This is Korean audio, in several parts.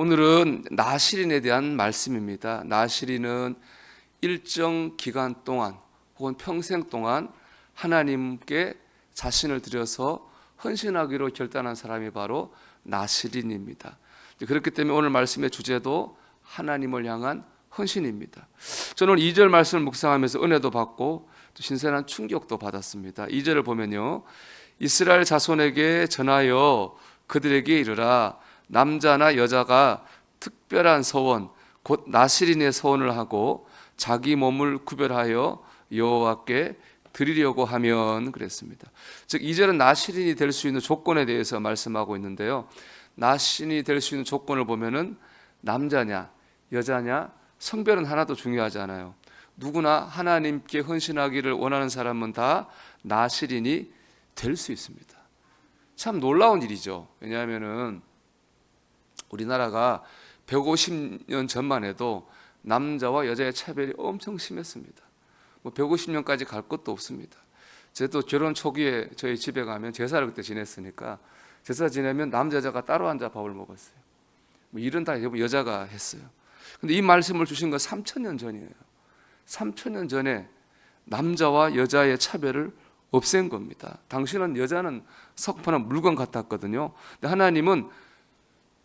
오늘은 나시린에 대한 말씀입니다. 나시린은 일정 기간 동안 혹은 평생 동안 하나님께 자신을 들여서 헌신하기로 결단한 사람이 바로 나시린입니다. 그렇기 때문에 오늘 말씀의 주제도 하나님을 향한 헌신입니다. 저는 2절 말씀을 묵상하면서 은혜도 받고 또 신선한 충격도 받았습니다. 2절을 보면요. 이스라엘 자손에게 전하여 그들에게 이르라 남자나 여자가 특별한 서원 곧 나시린의 서원을 하고 자기 몸을 구별하여 여호와께 드리려고 하면 그랬습니다. 즉 2절은 나시린이 될 수 있는 조건에 대해서 말씀하고 있는데요. 나시린이 될 수 있는 조건을 보면은 남자냐 여자냐 성별은 하나도 중요하지 않아요. 누구나 하나님께 헌신하기를 원하는 사람은 다 나시린이 될 수 있습니다. 참 놀라운 일이죠. 왜냐하면은 우리나라가 150년 전만 해도 남자와 여자의 차별이 엄청 심했습니다. 뭐 150년까지 갈 것도 없습니다. 저도 결혼 초기에 저희 집에 가면 제사를 그때 지냈으니까 제사 지내면 남자 여자가 따로 앉아 밥을 먹었어요. 뭐 일은 다 여자가 했어요. 근데 이 말씀을 주신 건 3천 년 전이에요. 3천 년 전에 남자와 여자의 차별을 없앤 겁니다. 당신은 여자는 석판한 물건 같았거든요. 근데 하나님은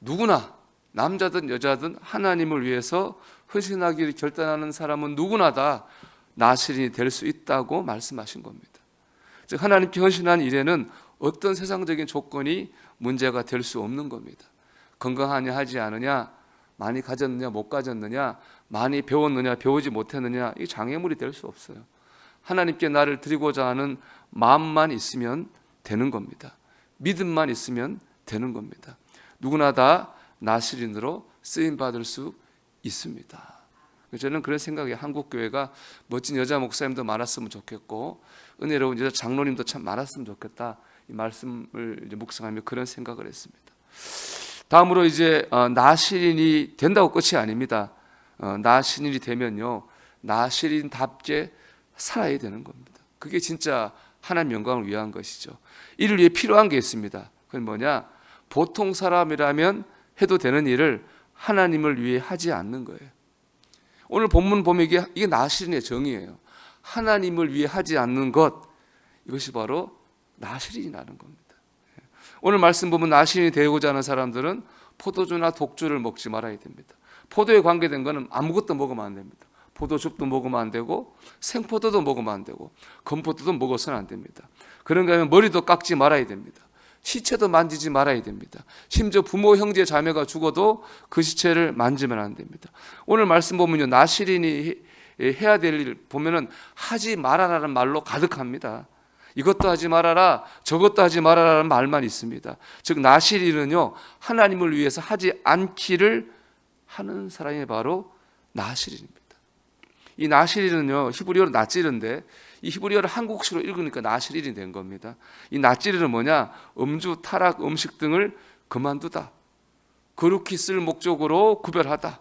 누구나 남자든 여자든 하나님을 위해서 헌신하기를 결단하는 사람은 누구나 다 나시린이 될 수 있다고 말씀하신 겁니다. 즉 하나님께 헌신한 일에는 어떤 세상적인 조건이 문제가 될 수 없는 겁니다. 건강하냐 하지 않느냐, 많이 가졌느냐 못 가졌느냐, 많이 배웠느냐 배우지 못했느냐 이 장애물이 될 수 없어요. 하나님께 나를 드리고자 하는 마음만 있으면 되는 겁니다. 믿음만 있으면 되는 겁니다. 누구나 다 나시린으로 쓰임 받을 수 있습니다. 저는 그런 생각에 한국 교회가 멋진 여자 목사님도 많았으면 좋겠고 은혜로운 여자 장로님도 참 많았으면 좋겠다. 이 말씀을 묵상하며 그런 생각을 했습니다. 다음으로 이제 어, 나시린이 된다고 끝이 아닙니다. 어, 나시린이 되면요 나시린답게 살아야 되는 겁니다. 그게 진짜 하나님 영광을 위한 것이죠. 이를 위해 필요한 게 있습니다. 그건 뭐냐? 보통 사람이라면 해도 되는 일을 하나님을 위해 하지 않는 거예요. 오늘 본문 보면 이게, 이게 나시린의 정의예요. 하나님을 위해 하지 않는 것 이것이 바로 나시린이 나는 겁니다. 오늘 말씀 보면 나시린이 되고자 하는 사람들은 포도주나 독주를 먹지 말아야 됩니다. 포도에 관계된 것은 아무것도 먹으면 안 됩니다. 포도즙도 먹으면 안 되고 생포도도 먹으면 안 되고 건포도도 먹어서는 안 됩니다. 그런가 하면 머리도 깎지 말아야 됩니다. 시체도 만지지 말아야 됩니다. 심지어 부모, 형제, 자매가 죽어도 그 시체를 만지면 안 됩니다. 오늘 말씀 보면요. 나시린이 해야 될 일 보면은 하지 말아라는 말로 가득합니다. 이것도 하지 말아라, 저것도 하지 말아라는 말만 있습니다. 즉 나시린은요. 하나님을 위해서 하지 않기를 하는 사람이 바로 나시린입니다. 이 나시린은요. 히브리어로 나찌른데 이 히브리어를 한국식으로 읽으니까 나시린이 된 겁니다. 이 나찌르는 뭐냐? 음주, 타락, 음식 등을 그만두다. 거룩히 쓸 목적으로 구별하다.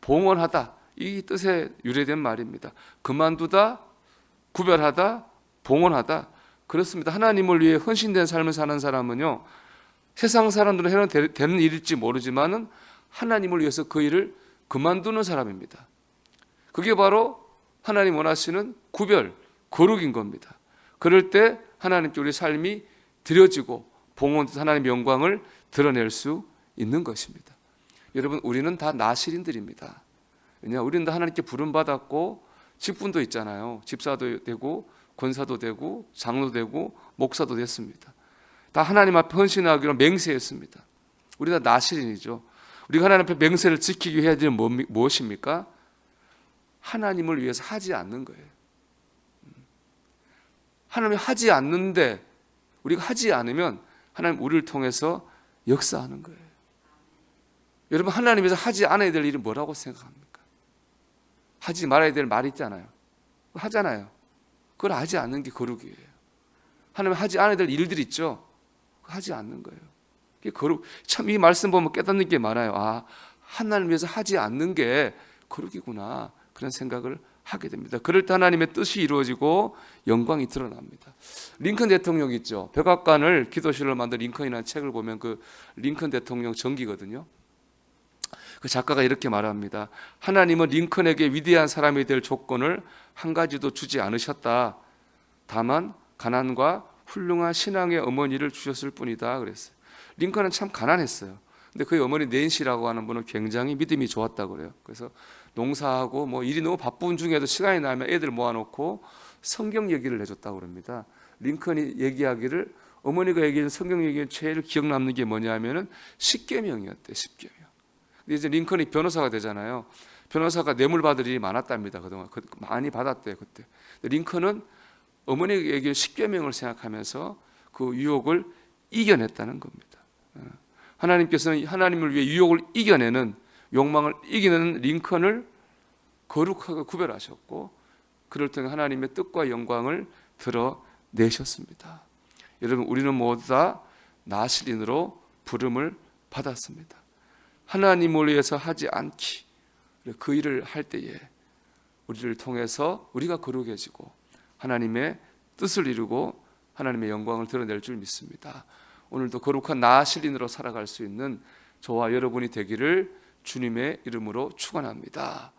봉헌하다. 이 뜻에 유래된 말입니다. 그만두다, 구별하다, 봉헌하다. 그렇습니다. 하나님을 위해 헌신된 삶을 사는 사람은요. 세상 사람들은 해는 되는 일일지 모르지만은 하나님을 위해서 그 일을 그만두는 사람입니다. 그게 바로 하나님 원하시는 구별, 거룩인 겁니다. 그럴 때 하나님께 우리 삶이 드려지고 봉헌 하나님의 영광을 드러낼 수 있는 것입니다. 여러분 우리는 다 나시린들입니다. 왜냐 우리는 다 하나님께 부름 받았고 직분도 있잖아요. 집사도 되고 권사도 되고 장로 되고 목사도 됐습니다. 다 하나님 앞에 헌신하기로 맹세했습니다. 우리 다 나시린이죠. 우리가 하나님 앞에 맹세를 지키기 해야 되는 무엇입니까? 하나님을 위해서 하지 않는 거예요. 하나님이 하지 않는데 우리가 하지 않으면 하나님 우리를 통해서 역사하는 거예요. 여러분 하나님에서 하지 않아야 될 일이 뭐라고 생각합니까? 하지 말아야 될 말이 있잖아요. 하잖아요. 그걸 하지 않는 게 거룩이에요. 하나님 하지 않아야 될 일들 있죠. 하지 않는 거예요. 그게 거룩. 참 이 말씀 보면 깨닫는 게 많아요. 아 하나님 위해서 하지 않는 게 거룩이구나 그런 생각을 하게 됩니다. 그럴 때 하나님의 뜻이 이루어지고 영광이 드러납니다. 링컨 대통령 있죠. 백악관을 기도실로 만든 링컨이라는 책을 보면 그 링컨 대통령 전기거든요. 그 작가가 이렇게 말합니다. 하나님은 링컨에게 위대한 사람이 될 조건을 한 가지도 주지 않으셨다. 다만 가난과 훌륭한 신앙의 어머니를 주셨을 뿐이다. 그랬어요. 링컨은 참 가난했어요. 근데 그의 어머니 낸시라고 하는 분은 굉장히 믿음이 좋았다고 그래요. 그래서 농사하고 뭐 일이 너무 바쁜 중에도 시간이 나면 애들 모아놓고 성경 얘기를 해줬다고 그럽니다. 링컨이 얘기하기를 어머니가 얘기한 성경 얘기에 제일 기억 남는 게 뭐냐면은 십계명이었대. 십계명. 근데 이제 링컨이 변호사가 되잖아요. 변호사가 뇌물 받을 일이 많았답니다. 그동안 그- 많이 받았대요 그때. 링컨은 얘기한 십계명을 생각하면서 그 유혹을 이겨냈다는 겁니다. 어. 하나님께서는 하나님을 위해 유혹을 이겨내는 욕망을 이기는 링컨을 거룩하게 구별하셨고 그를 통해 하나님의 뜻과 영광을 드러내셨습니다. 여러분 우리는 모두 다 나시린으로 부름을 받았습니다. 하나님을 위해서 하지 않기 그 일을 할 때에 우리를 통해서 우리가 거룩해지고 하나님의 뜻을 이루고 하나님의 영광을 드러낼 줄 믿습니다. 오늘도 거룩한 나시린으로 살아갈 수 있는 저와 여러분이 되기를 주님의 이름으로 축원합니다.